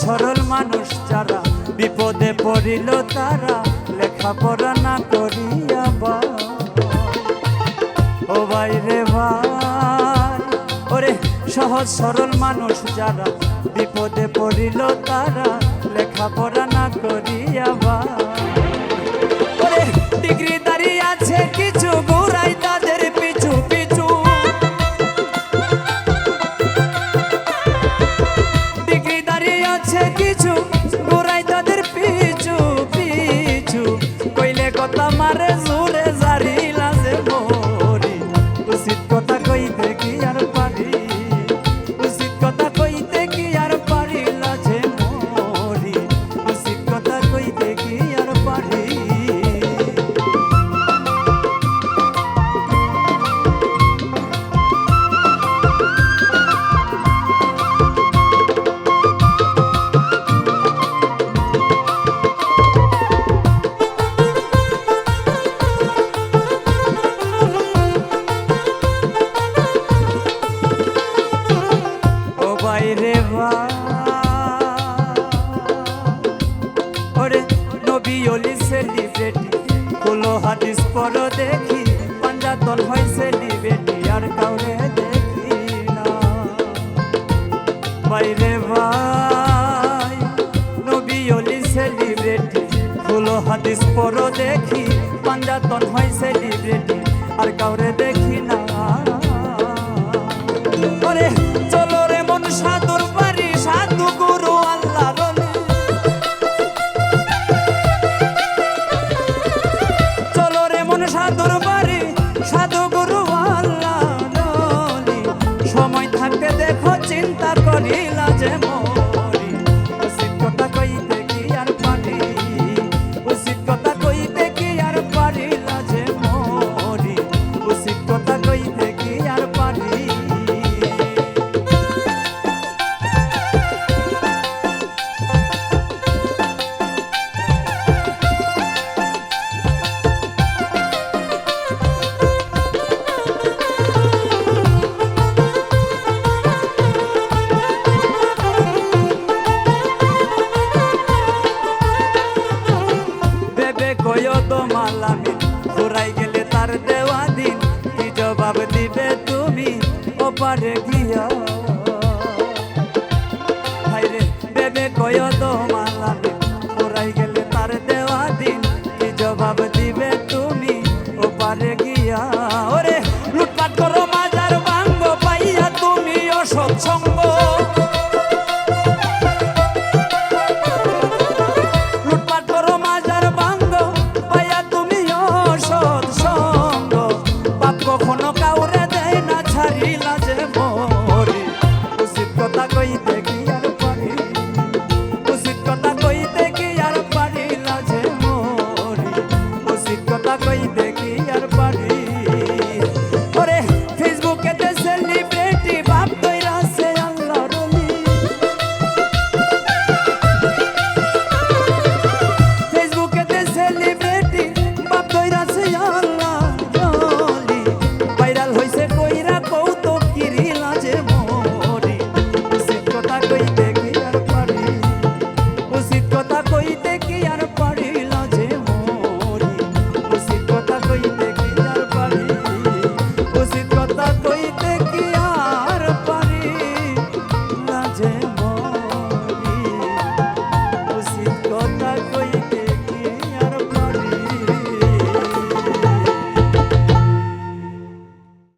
সরল মানুষ যারা, বিপদে পড়িল তারা, লেখাপড়া না করিয়া বা। ও বাইরে ভাই, ওরে সহজ সরল মানুষ যারা, বিপদে পড়িল তারা, লেখাপড়া না করিয়া বা। ওরে নবী অলি সেলিব্রিটি কোলো হাদিস পর দেখি পাঞ্জাতন হয় সেলিব্রিটি আর কাউরে দেখি না। বাইরে ভাই, নবী অলি সেলিব্রিটি কোলো হাদিস পর দেখি পাঞ্জাতন হয় সেলিব্রিটি আর কাউরে দেখি সময় থাকতে দেখো চিন্তা করিলা যে মরি ওপারে গিয়া। হাইরে বেবে কয় তো মালা পড়াই গেলে তার দেওয়া দিন। কি জবাব দিবে তুমি? ও গিয়া